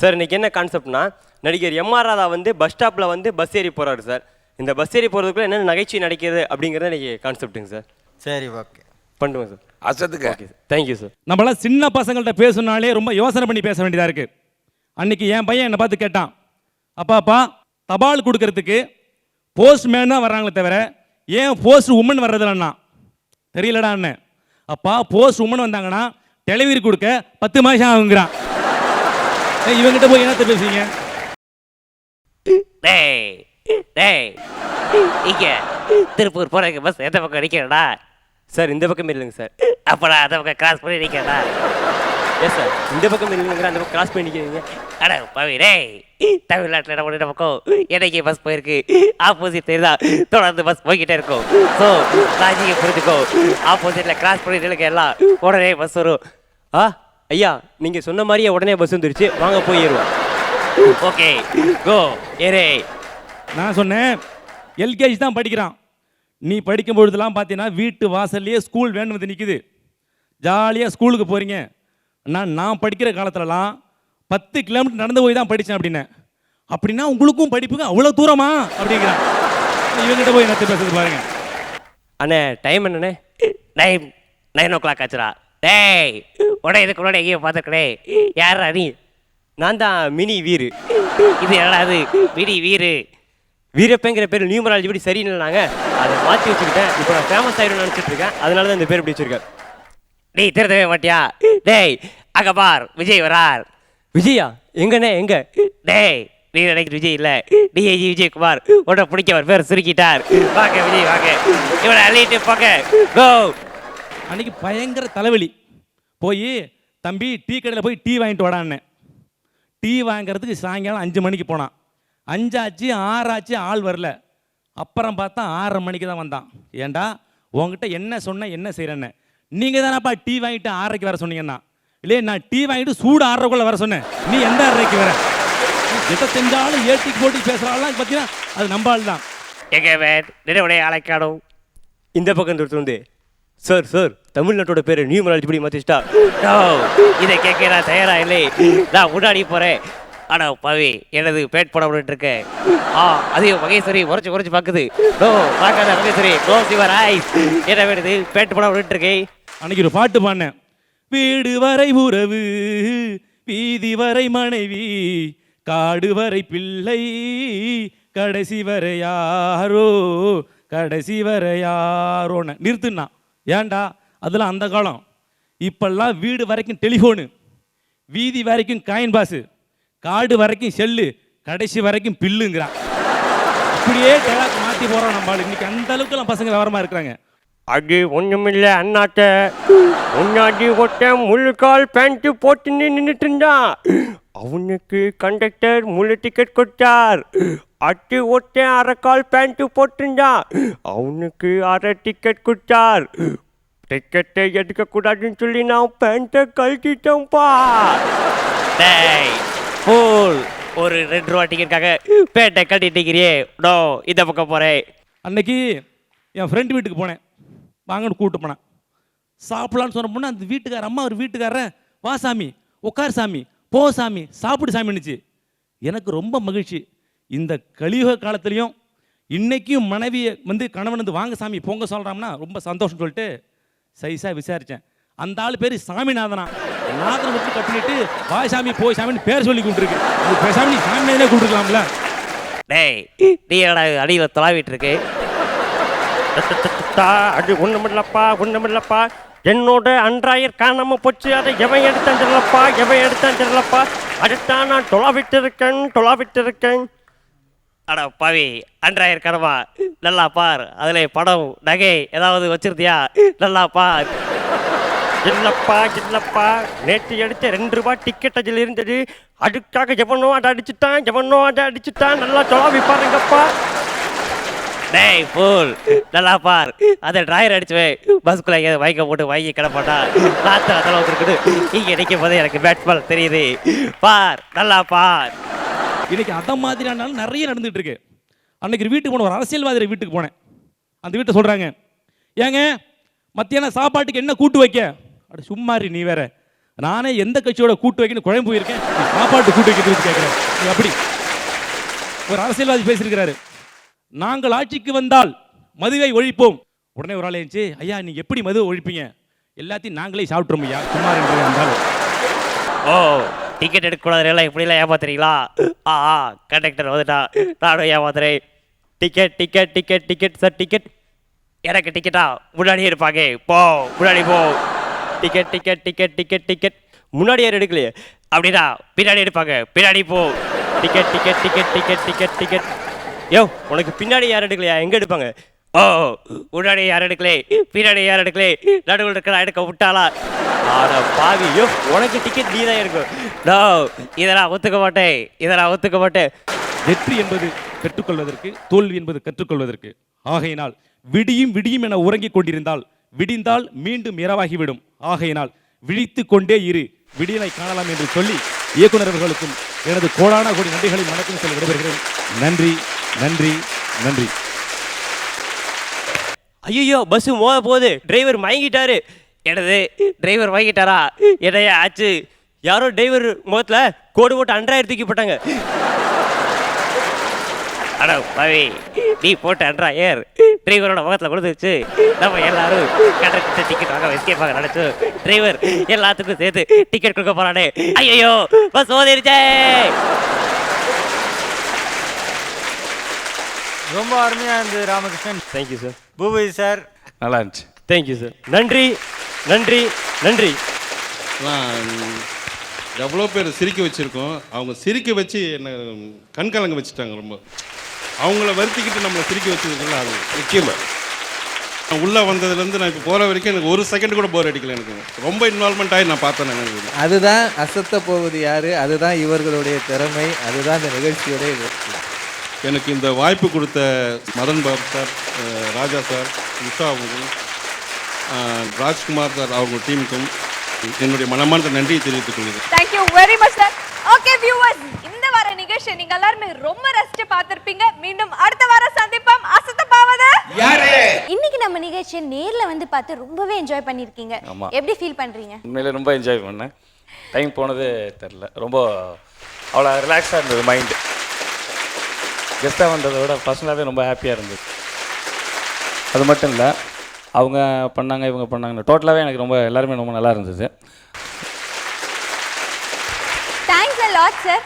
Sir இன்னைக்கு என்ன கான்செப்ட்னா நடிகர் எம்ஆர் ராதா வந்து பஸ் ஸ்டாப்பில் வந்து பஸ் ஏறி போகிறாரு சார் இந்த பஸ் ஏறி போகிறதுக்குள்ள என்ன நகைச்சுவை நடக்கிறது அப்படிங்கிறது இன்னைக்கு கான்செப்ட்டுங்க சார் சரி ஓகே பண்ணுங்க sir அசத்துக்க. Okay sir thank you sir நம்மளாம் சின்ன பசங்கள்ட்ட பேசணுனாலே ரொம்ப யோசனை பண்ணி பேச வேண்டியதாக இருக்கு. அன்னைக்கு என் பையன் என்னை பார்த்து கேட்டான். அப்பாப்பா தபால் கொடுக்கறதுக்கு போஸ்ட்மேன் தான் வர்றாங்களே தவிர ஏன் போஸ்ட் உமன் வர்றதில்லண்ணா? தெரியலடா அண்ணன் அப்பா போஸ்ட் உமன் வந்தாங்கன்னா டெலிவரி கொடுக்க பத்து மாதம் ஆகுங்கிறான். இவங்கிட்ட போய் என்னத்த பேசுவீங்க? டேய் டேய் இங்க திருப்பூர் போறதுக்கு பஸ் எந்த பக்கம் நிற்கிறடா சார் இந்த பக்கம் இல்லைங்க சார் அப்படா அந்த பக்கம் கிராஸ் பண்ணி நிற்கிறடா எஸ் சார் இந்த பக்கம் இல்லைங்கிற அந்த பக்கம் கிராஸ் பண்ணி நிற்கிறீங்க அட பவி டேய் தமிழ்நாட்டில் நம்ம இந்த பக்கம் என்னைக்கு பஸ் போயிருக்கு? ஆப்போசிட் சைடு தான் தொடர்ந்து பஸ் போய்கிட்டே இருக்கும். ஸோ லாஜிக்கை புரிஞ்சுக்கோ. ஆப்போசிட்டில் கிராஸ் பண்ணி நிலுங்க எல்லாம். உடனே பஸ் வரும். ஆ? ஐயா நீங்கள் சொன்ன மாதிரியே உடனே பஸ் வந்துருச்சு. வாங்க போய் ஏறுவோம். ஓகே கோ ஏரே நான் சொன்னேன் எல்கேஜி தான் படிக்கிறான். நீ படிக்கும் பொழுதுலாம் பார்த்தீங்கன்னா வீட்டு வாசல்லையே ஸ்கூல் வேன் வந்து நிற்குது ஜாலியாக ஸ்கூலுக்கு போகிறீங்க நான் நான் படிக்கிற காலத்துலலாம் பத்து கிலோமீட்டர் நடந்து போய் தான் படித்தேன் அப்படின்னேன். அப்படின்னா உங்களுக்கும் படிப்புக்கு அவ்வளோ தூரமா? அப்படிங்கிறான். இவங்கிட்ட போய் என்னத்தை பேசுறது பாருங்க. அண்ணே டைம் என்னண்ணே? நைன் நைன் ஓ கிளாக் ஆச்சுடா. டேய் உடனே இதுக்கு முன்னாடி எங்கேயும் பார்த்துருக்கடே யாரா நீ? நான் தான் மினி வீரு. இது என்னடா இது? விடி வீரு. வீரப்பங்கிற பேர் நியூமராலஜி படி சரியில்லைனாங்க அதை மாற்றி வச்சுக்கிட்டேன். இப்போ நான் ஃபேமஸ் ஆகிடும் நினச்சிட்டு இருக்கேன். அதனால தான் இந்த பேர் இப்படி வச்சிருக்கேன். டேய் திருத்தவே மாட்டியா? டேய் அங்க பார் விஜய் வரார். விஜயா? எங்கண்ணே எங்க? டேய் நீ நினைக்கிற விஜய் இல்லை. டிஐஜி விஜயகுமார் உன்னை பிடிக்கவர் பேர் சுருக்கிட்டார். வாங்க விஜய் வாங்க. இவனை அள்ளிட்டு போங்க. கோ அன்னைக்கு பயங்கர தலைவலி. போய் தம்பி டீ கடையில் போய் டீ வாங்கிட்டு வாடான்னு. டீ வாங்குறதுக்கு சாயங்காலம் அஞ்சு மணிக்கு போனான். அஞ்சாச்சு ஆறாச்சு ஆள் வரல. அப்புறம் பார்த்தா ஆறரை மணிக்கு தான் வந்தான். ஏன்டா உங்ககிட்ட என்ன சொன்ன என்ன செய்கிறேன்னு நீங்கள் தானப்பா டீ வாங்கிட்டு ஆறரைக்கு வர சொன்னீங்கன்னா. இல்லையே நான் டீ வாங்கிட்டு சூடு ஆறரைக்குள்ளே வர சொன்னேன். நீ எந்த ஆறரைக்கு வர? எதை செஞ்சாலும் ஏட்டிக்கு போட்டி பேசுகிறாலாம் பார்த்தீங்கன்னா அது நம்ம ஆள் தான் எங்க வேன் நினைவுடைய அழைக்காடும் இந்த பக்கம் வந்து சார் சார் தமிழ்நாட்டோட பேர் நியூமராலஜி படி மாற்றிச்சிட்டா இதை கேட்க நான் தயாரா இல்லை? நான் முன்னாடி போறேன். ஆனா பவி எனது பேட் போட விட்டு இருக்கேன் ஆ அதையும் மகேஸ்வரி உரைச்சு உரைச்சு பார்க்குது. நோ பார்க்காத மகேஸ்வரி க்ளோஸ் யுவர் ஐஸ் என்ன வேணுது? பேட் போட விட்டு இருக்கேன் அன்னைக்கு ஒரு பாட்டு பாடினேன். வீடு வரை உறவு வீதி வரை மனைவி காடு வரை பிள்ளை கடைசி வரை யாரோ கடைசி வரை யாரோன்னு நிறுத்துனா. ஏன்டா அதெல்லாம் அந்த காலம். இப்பெல்லாம் வீடு வரைக்கும் டெலிஃபோனு வீதி வரைக்கும் காயின் பாஸு காடு வரைக்கும் செல்லு கடைசி வரைக்கும் பில்லுங்கிறான். இப்படியே மாற்றி போகிறோம் நம்ம இன்றைக்கி இன்னைக்கு அந்த அளவுக்குலாம் பசங்க விவரமாக இருக்கிறாங்க. அது ஒண்ணுமில்ல அண்ணாட்ட முன்னாடி ஒட்ட முழுக்கால் பேண்ட் போட்டு நின்றுட்டு இருந்தான் அவனுக்கு கண்டக்டர் முழு டிக்கெட் கொடுத்தார். அட்டு ஒட்ட அரைக்கால் பேண்ட் போட்டிருந்தான் அவனுக்கு அரை டிக்கெட் கொடுத்தார். டிக்கெட்டை எடுக்க கூடாதுன்னு சொல்லி நான் பேண்ட்டை கழட்டிட்டேன்ப்பா. டேய் ஃபூல் ஒரு ரெண்டு ரூபா டிக்கெட்டுக்காக பேட்டை கட்டிட்டிக்கிறியே நோ இந்த பக்கம் போறேன் அன்னைக்கு என் ஃப்ரெண்டு வீட்டுக்கு போனேன். வாங்கன்னு கூப்பிட்டு போனேன். சாப்பிடலான்னு சொன்ன பொண்ணு அந்த வீட்டுக்கார அம்மா ஒரு வீட்டுக்காரன் வா சாமி உட்கார் சாமி போ சாமி சாப்பிடு சாமின்னுச்சு எனக்கு ரொம்ப மகிழ்ச்சி. இந்த கலியுக காலத்துலேயும் இன்றைக்கும் மனைவியை வந்து கணவன் வந்து வாங்க சாமி போங்க சொல்கிறான்னா ரொம்ப சந்தோஷம் சொல்லிட்டு சைஸாக விசாரித்தேன் அந்த ஆள் பேர் சாமிநாதனா. நாதனை வச்சு கட்டிட்டு வா சாமி போய் சாமின்னு பேர் சொல்லி கூப்பிட்டுருக்கு. அது பேசாமி நீ சாமிநாதனே கூப்பிட்டுருக்கலாம்ல டேய் நீ என்னடா அடியில் தொலாவிட்டு இருக்கு? அது ஒண்ணுமில்லப்பா ஒண்ணுமில்லப்பா. என்னோட அன்றாயர் காணாம போச்சு அதை எவன் எடுத்தான் தெரியலப்பா எவன் எடுத்தான் தெரியலப்பா. அடுத்தா நான் தொலாவிட்டு இருக்கேன் தொலாவிட்டு இருக்கேன் அட பாவி அன்றாயர் கடமா நல்லா பார். அதில் படம் நகை ஏதாவது வச்சிருந்தியா? நல்லா பார். இல்லப்பா இல்லப்பா. நேற்று எடுத்த ரெண்டு ரூபா டிக்கெட் அதில் இருந்தது. அதுக்காக எவனோ அதை அடிச்சுட்டான் எவனோ அதை அடிச்சுட்டான். நல்லா தொலாவி பாருங்கப்பா. டேய் ஃபூல் நல்லா பார். அதை டிராயர் அடிச்சுவே. பஸ்க்குள்ள எங்கேயாவது வைக்க போட்டு வாங்கி கிடப்பாட்டா ராத்திர அதெல்லாம் வந்துருக்குது. இங்கே நிற்கும் போது எனக்கு பேட் பால் தெரியுது. பார். நல்லா பார். இன்னைக்கு அந்த மாதிரியானாலும் நிறைய நடந்துட்டு இருக்கு அன்னைக்கு ஒரு வீட்டுக்கு போன ஒரு அரசியல்வாதி வீட்டுக்கு போனேன். அந்த வீட்டை சொல்கிறாங்க ஏங்க மத்தியானம் சாப்பாட்டுக்கு என்ன கூட்டு வைக்க? அப்படி சும்மாரி நீ வேற. நானே எந்த கட்சியோட கூட்டு வைக்கணும் குழம்பு போயிருக்கேன். சாப்பாட்டு கூட்டு வைக்கிறது கேட்குறேன் அப்படி. ஒரு அரசியல்வாதி பேசியிருக்கிறாரு. நாங்கள் ஆட்சிக்கு வந்தால் மதுவை ஒழிப்போம். உடனே ஒரு ஆள் எழுந்துச்சு ஐயா நீங்க எப்படி மதுவை ஒழிப்பீங்க? எல்லாத்தையும் நாங்களே சாப்பிட்றோம் ஐயா. சும்மா என்று இருந்தாலும் ஓ டிக்கெட் எடுக்கக்கூடாது எல்லாம் இப்படிலாம் ஏமாத்துறீங்களா? ஆ ஆ கண்டக்டர் வந்துட்டா. நானும் ஏமாத்துறேன். Ticket ticket ticket ticket sir ticket எனக்கு டிக்கெட்டா முன்னாடியே இருப்பாங்க போ முன்னாடி போ. Ticket ticket ticket ticket ticket முன்னாடி எடுக்கலையே. அப்படின்னா பின்னாடி எடுப்பாங்க. பின்னாடி போ. Ticket ticket ticket ticket ticket ticket யோ உனக்கு பின்னாடி யார் எடுக்கலையா? எங்கே எடுப்பாங்க? ஓ உன்னாடி யார் எடுக்கலே? பின்னாடி யார் எடுக்கலே? நடுவில் இருக்கிற எடுக்க விட்டாளா? ஆட பாவி. யோ உனக்கு டிக்கெட் நீ தான் இருக்கும் நோ இதை நான் ஒத்துக்க மாட்டேன். இதை நான் ஒத்துக்க மாட்டேன். வெற்றி என்பது பெற்றுக்கொள்வதற்கு தோல்வி என்பது கற்றுக்கொள்வதற்கு. ஆகையினால் விடியும் விடியும் என உறங்கிக் கொண்டிருந்தால் விடிந்தால் மீண்டும் இரவாகிவிடும். ஆகையினால் விழித்து கொண்டே இரு. விடியலை காணலாம் என்று சொல்லி இயக்குநர் அவர்களுக்கும் எனது கோடான கோடி நன்றிகளை வணக்கம் சொல்ல விடைபெறுகிறேன். நன்றி. நன்றி நன்றி. ஐயோ பஸ் மோத போகுது. டிரைவர் மயங்கிட்டாரு. எனது டிரைவர் வாங்கிட்டாரா என்னையா ஆச்சு யாரோ டிரைவர் முகத்தில் கோடு போட்டு அன்றாயிரம் தூக்கி போட்டாங்க. அட பவி நீ போட்ட அன்றாயர் டிரைவரோட முகத்தில் கொடுத்துருச்சு நம்ம எல்லாரும் கண்டக்டர் டிக்கெட் வாங்க எஸ்கேப் ஆக நினைச்சு டிரைவர் எல்லாத்துக்கும் சேர்த்து டிக்கெட் கொடுக்க போறானே. ஐயோ பஸ் ஓதிருச்சே ரொம்ப அருமையாக இருந்தது Ramakrishnan. Thank you sir Boopathi sir. நல்லா இருந்துச்சு. தேங்க்யூ சார் நன்றி நன்றி நன்றி. நான் எவ்வளோ பேர் சிரிக்க வச்சுருக்கோம். அவங்க சிரிக்க வச்சு என்ன கண் கலங்க வச்சுட்டாங்க ரொம்ப. அவங்கள வருத்திக்கிட்டு நம்மளை சிரிக்க வச்சதுக்குள்ள அது முக்கியமாக நான் உள்ளே வந்ததுலேருந்து நான் இப்போ போகிற வரைக்கும் எனக்கு ஒரு செகண்ட் கூட போர் அடிக்கல எனக்கு. ரொம்ப இன்வால்மெண்ட் ஆகி நான் பார்த்தேன் எனக்கு அதுதான் அசத்த போவது யாரு? அதுதான் இவர்களுடைய திறமை. அதுதான் இந்த நிகழ்ச்சியோடைய வெற்றி. எனக்கு இந்த வாய்ப்பு கொடுத்த மதன் பாபு சார் ராஜா சார் உஷா அவங்களுக்கும் அஹ், ராஜ்குமார் சார் அவங்க டீமுக்கும் என்னுடைய மனமார்ந்த நன்றியை தெரிவித்துக் கொள்கிறேன். Thank you very much sir okay viewers இந்த வார நிகழ்ச்சி நீங்க எல்லாருமே ரொம்ப ரசிச்சு பார்த்திருப்பீங்க. மீண்டும் அடுத்த வாரம் சந்திப்போம். அசத்த பாவத! இன்னைக்கு நம்ம நிகழ்ச்சியை நேர்ல வந்து பார்த்து ரொம்பவே என்ஜாய் பண்ணிருக்கீங்க. எப்படி ஃபீல் பண்றீங்க? உண்மையிலே ரொம்ப என்ஜாய் பண்ணேன். டைம் போனது தெரில ரொம்ப அவ்வளோ ரிலாக்ஸாக இருந்தது மைண்டு கெஸ்ட்டாக வந்ததை விட பர்சனலாகவே ரொம்ப ஹாப்பியாக இருந்தது. அது மட்டும் இல்லை அவங்க பண்ணாங்க இவங்க பண்ணாங்க டோட்டலாகவே எனக்கு ரொம்ப எல்லாருமே ரொம்ப நல்லா இருந்தது. Thanks lot sir